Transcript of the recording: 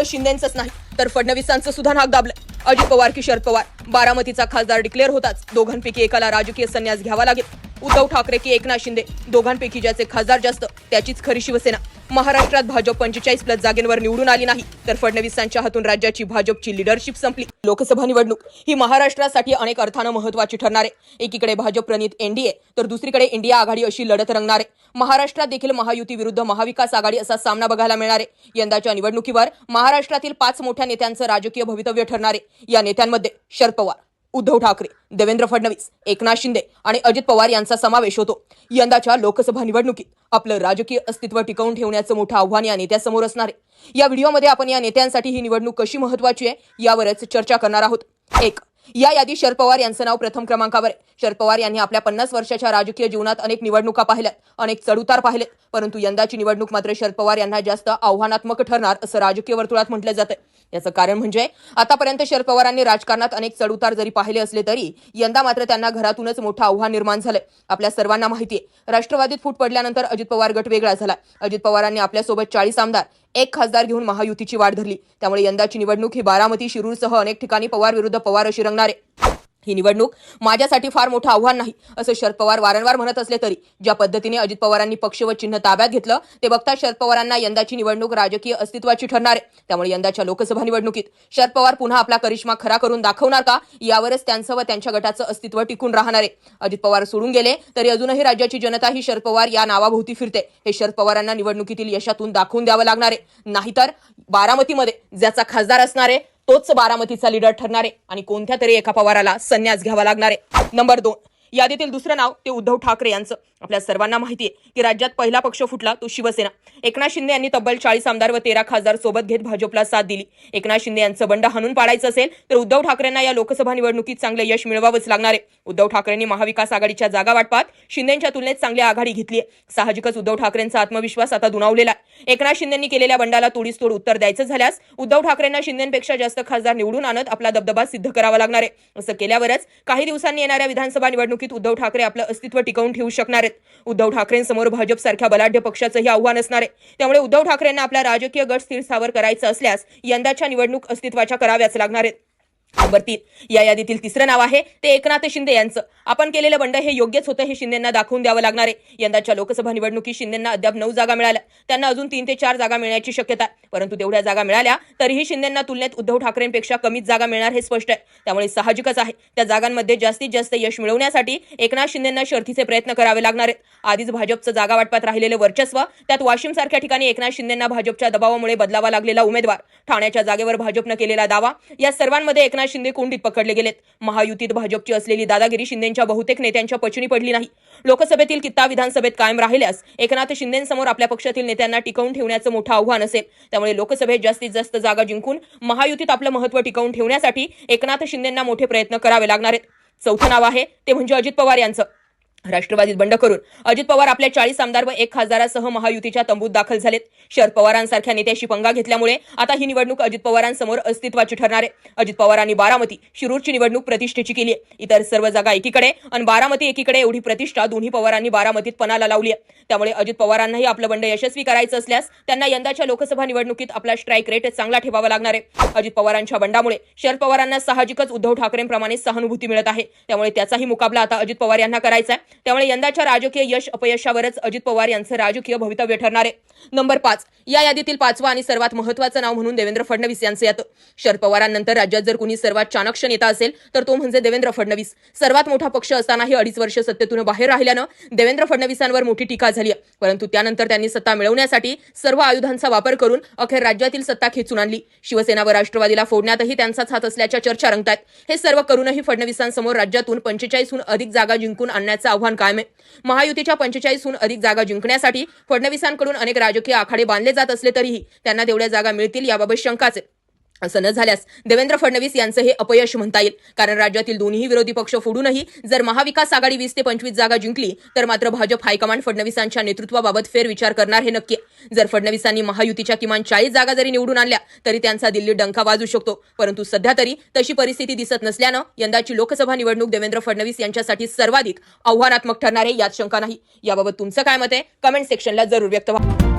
फक्त शिंदेचंच नाही तर फडणवीसांचं सुद्धा नाक दाबलं अजित पवार की शरद पवार बारामतीचा खासदार डिक्लेअर होताच. दोघांपैकी एकाला राजकीय संन्यास घ्यावा लागेल. उद्धव ठाकरे की एकनाथ शिंदे दोघांपैकी ज्याचे खासदार जास्त त्याचीच खरी शिवसेना. महाराष्ट्रात भाजप पंचेचाळीस प्लस जागेंवर निवडून आली नाही. तर फडणवीसांच्या हातून राज्याची भाजपची लिडरशिप संपली. लोकसभा निवडणूक ही महाराष्ट्रासाठी अनेक अर्थानं महत्वाची ठरणार आहे. एकीकडे भाजप प्रणित एनडीए तर दुसरीकडे इंडिया आघाडी अशी लढत रंगणार आहे. महाराष्ट्रात देखील महायुती विरुद्ध महाविकास आघाडी असा सामना बघायला मिळणार आहे. यंदाच्या निवडणुकीवर महाराष्ट्रातील पाच मोठ्या नेत्यांचं राजकीय भवितव्य ठरणार आहे. या नेत्यांमध्ये शरद पवार. उद्धव ठाकरे देवेंद्र फडणवीस एकनाथ शिंदे आणि अजित पवार यांचा समावेश होतो. यंदाच्या लोकसभा निवडणुकीत आपलं राजकीय अस्तित्व टिकवून ठेवण्याचं मोठं आव्हान या नेत्यासमोर असणार आहे. या व्हिडिओमध्ये आपण या नेत्यांसाठी ही निवडणूक कशी महत्वाची आहे यावरच चर्चा करणार आहोत. एक या यादीत शरद पवार यांचं नाव प्रथम क्रमांकावर आहे. शरद पवार यांनी आपल्या पन्नास वर्षाच्या राजकीय जीवनात अनेक निवडणुका पाहिल्यात अनेक चढउतार पाहिलेत परंतु यंदाची निवडणूक मात्र शरद पवार यांना जास्त आव्हानात्मक ठरणार असं राजकीय वर्तुळात म्हटलं जातं याचं कारण म्हणजे आतापर्यंत शरद पवारांनी राजकारणात अनेक चढउतार जरी पाहिले असले तरी यंदा मात्र त्यांना घरातूनच मोठं आव्हान निर्माण झालंय. आपल्या सर्वांना माहिती आहे राष्ट्रवादीत फूट पडल्यानंतर अजित पवार गट वेगळा झाला. अजित पवारांनी आपल्यासोबत चाळीस आमदार एक खासदार घेऊन महायुतीची वाढ धरली. त्यामुळे यंदाची निवडणूक ही बारामती शिरूरसह अनेक ठिकाणी पवार विरुद्ध पवार अशी रंगणार. आहे ही निवडणूक माझ्यासाठी फार मोठं आव्हान नाही असं शरद पवार वारंवार म्हणत असले तरी. ज्या पद्धतीने अजित पवारांनी पक्ष व चिन्ह ताब्यात घेतलं ते बघता शरद पवारांना यंदाची निवडणूक राजकीय अस्तित्वाची ठरणार आहे. त्यामुळे यंदाच्या लोकसभा निवडणुकीत शरद पवार पुन्हा आपला करिश्मा खरा करून दाखवणार का? यावरच त्यांचं व त्यांच्या गटाचं अस्तित्व टिकून राहणार आहे. अजित पवार सोडून गेले तरी अजूनही राज्याची जनता ही शरद पवार या नावाभोवती फिरते. हे शरद पवारांना निवडणुकीतील यशातून दाखवून द्यावं लागणार आहे. नाहीतर बारामतीमध्ये ज्याचा खासदार असणार आहे तोच बारामतीचा लीडर ठरणार आहे आणि कोणत्या तरी एका पवाराला संन्यास घ्यावा लागणार. आहे नंबर दोन. यादीतील दुसरं नाव ते उद्धव ठाकरे यांचं. आपल्या सर्वांना माहिती आहे की राज्यात पहिला पक्ष फुटला तो शिवसेना. एकनाथ शिंदे यांनी तब्बल चाळीस आमदार व तेरा खासदार सोबत घेत भाजपला साथ दिली. एकनाथ शिंदे यांचं बंड हाणून पाडायचं असेल तर उद्धव ठाकरेंना या लोकसभा निवडणुकीत चांगलं यश मिळवावंच लागणार आहे. उद्धव ठाकरेंनी महाविकास आघाडीच्या जागा वाटपात शिंदेच्या तुलनेत चांगली आघाडी घेतली आहे. साहजिकच उद्धव ठाकरेंचा आत्मविश्वास आता दुणावलेला आहे. एकनाथ शिंदेंनी केलेल्या बंडाला तोडीस तोड उत्तर द्यायचं झाल्यास उद्धव ठाकरेंना शिंदेपेक्षा जास्त खासदार निवडून आणत आपला दबदबा सिद्ध करावा लागणार आहे. असं केल्यावरच काही दिवसांनी येणाऱ्या विधानसभा निवडणूक निवडणुकीत उद्धव ठाकरे आपलं अस्तित्व टिकवून ठेवू शकणार आहेत. उद्धव ठाकरेंसमोर भाजपसारख्या बलाढ्य पक्षाचंही आव्हान असणार आहे. त्यामुळे उद्धव ठाकरेंना आपला राजकीय गट स्थिर स्थावर करायचं असल्यास यंदाच्या निवडणूक अस्तित्वाच्या कराव्याच लागणार आहेत. नंबर तीन या यादीतील तिसरं नाव आहे ते एकनाथ शिंदे यांचं. आपण केलेलं बंड हे योग्यच होतं हे शिंदेंना दाखवून द्यावं लागणार आहे. यंदाच्या लोकसभा निवडणुकीत शिंदेंना अद्याप नऊ जागा मिळाल्या. त्यांना अजून तीन ते चार जागा मिळण्याची शक्यता आहे. परंतु तेवढ्या जागा मिळाल्या तरीही शिंदेंना तुलनेत उद्धव ठाकरेंपेक्षा कमीच जागा मिळणार हे स्पष्ट आहे. त्यामुळे साहजिकच आहे. त्या जागांमध्ये जास्तीत जास्त यश मिळवण्यासाठी एकनाथ शिंदेंना शर्थीचे प्रयत्न करावे लागणार आहेत. आधीच भाजपचं जागा वाटपात राहिलेलं वर्चस्व त्यात वाशिम सारख्या ठिकाणी एकनाथ शिंदेंना भाजपच्या दबावामुळे बदलावा लागलेला उमेदवार. ठाण्याच्या जागेवर भाजपनं केलेला दावा या सर्वांमध्ये एकनाथ शिंदे कोंडीत पकडले गेलेत. महायुतीत भाजपची असलेली दादागिरी शिंदेच्या बहुतेक नेत्यांच्या पचनी पडली नाही. लोकसभेतील कित्ता विधानसभेत कायम राहिल्यास एकनाथ शिंदेसमोर आपल्या पक्षातील नेत्यांना टिकवून ठेवण्याचं मोठं आव्हान असेल. त्यामुळे लोकसभेत जास्तीत जास्त जागा जिंकून महायुतीत आपलं महत्त्व टिकवून ठेवण्यासाठी एकनाथ शिंदेंना मोठे प्रयत्न करावे लागणार आहेत. चौथं नाव आहे ते म्हणजे अजित पवार यांचं. राष्ट्रवादीत बंड करून अजित पवार आपल्या चाळीस आमदार व एक खासदारासह महायुतीच्या तंबूत दाखल झालेत. शरद पवारांसारख्या नेत्याशी पंगा घेतल्यामुळे आता ही निवडणूक अजित पवारांसमोर अस्तित्वाची ठरणार आहे. अजित पवारांनी बारामती शिरूरची निवडणूक प्रतिष्ठेची केली आहे. इतर सर्व जागा एकीकडे आणि बारामती एकीकडे एवढी प्रतिष्ठा दोन्ही पवारांनी बारामतीत पणाला लावली आहे. त्यामुळे अजित पवारांनाही आपलं बंड यशस्वी करायचं असल्यास त्यांना यंदाच्या लोकसभा निवडणुकीत आपला स्ट्राईक रेट चांगला ठेवावा लागणार आहे. अजित पवारांच्या बंडामुळे शरद पवारांना साहजिकच उद्धव ठाकरेंप्रमाणे सहानुभूती मिळत आहे. त्यामुळे त्याचाही मुकाबला आता अजित पवार यांना करायचा आहे. त्यामुळे यंदाच्या राजकीय यश अपयशावरच अजित पवार यांचं राजकीय भवितव्य ठरणार आहे. नंबर पाच या यादीतील पाचवा आणि सर्वात महत्वाचं नाव म्हणून देवेंद्र फडणवीस यांचं येतं शरद पवारांनंतर राज्यात जर कुणी सर्वात चाणक्य नेता असेल तर तो म्हणजे देवेंद्र फडणवीस. सर्वात मोठा पक्ष असतानाही अडीच वर्ष सत्तेतून बाहेर राहिल्यानं देवेंद्र फडणवीसांवर मोठी टीका झाली आहे परंतु त्यानंतर त्यांनी सत्ता मिळवण्यासाठी सर्व आयुधांचा वापर करून अखेर राज्यातील सत्ता खेचून आणली. शिवसेना व राष्ट्रवादीला फोडण्यातही त्यांचाच हात असल्याच्या चर्चा रंगतात हे सर्व करूनही फडणवीसांसमोर राज्यातून पंचेचाळीसहून अधिक जागा जिंकून आणण्याचा आव्हान कायम आहे. महायुतीच्या पंचेचाळीसहून अधिक जागा जिंकण्यासाठी फडणवीसांकडून अनेक राजकीय आखाडे बांधले जात असले तरीही त्यांना तेवढ्या जागा मिळतील याबाबत शंकाच आहे. असं न झाल्यास देवेंद्र फडणवीस यांचं हे अपयश म्हणता येईल. कारण राज्यातील दोन्ही विरोधी पक्ष फोडूनही जर महाविकास आघाडी वीस ते पंचवीस जागा जिंकली तर मात्र भाजप हायकमांड फडणवीसांच्या नेतृत्वाबाबत फेरविचार करणार हे नक्की. जर फडणवीसांनी महायुतीच्या किमान चाळीस जागा जरी निवडून आणल्या तरी त्यांचा दिल्ली डंका वाजू शकतो. परंतु सध्या तरी तशी परिस्थिती दिसत नसल्यानं यंदाची लोकसभा निवडणूक देवेंद्र फडणवीस यांच्यासाठी सर्वाधिक आव्हानात्मक ठरणार आहे यात शंका नाही. याबाबत तुमचं काय मत आहे? कमेंट सेक्शनला जरूर व्यक्त व्हा.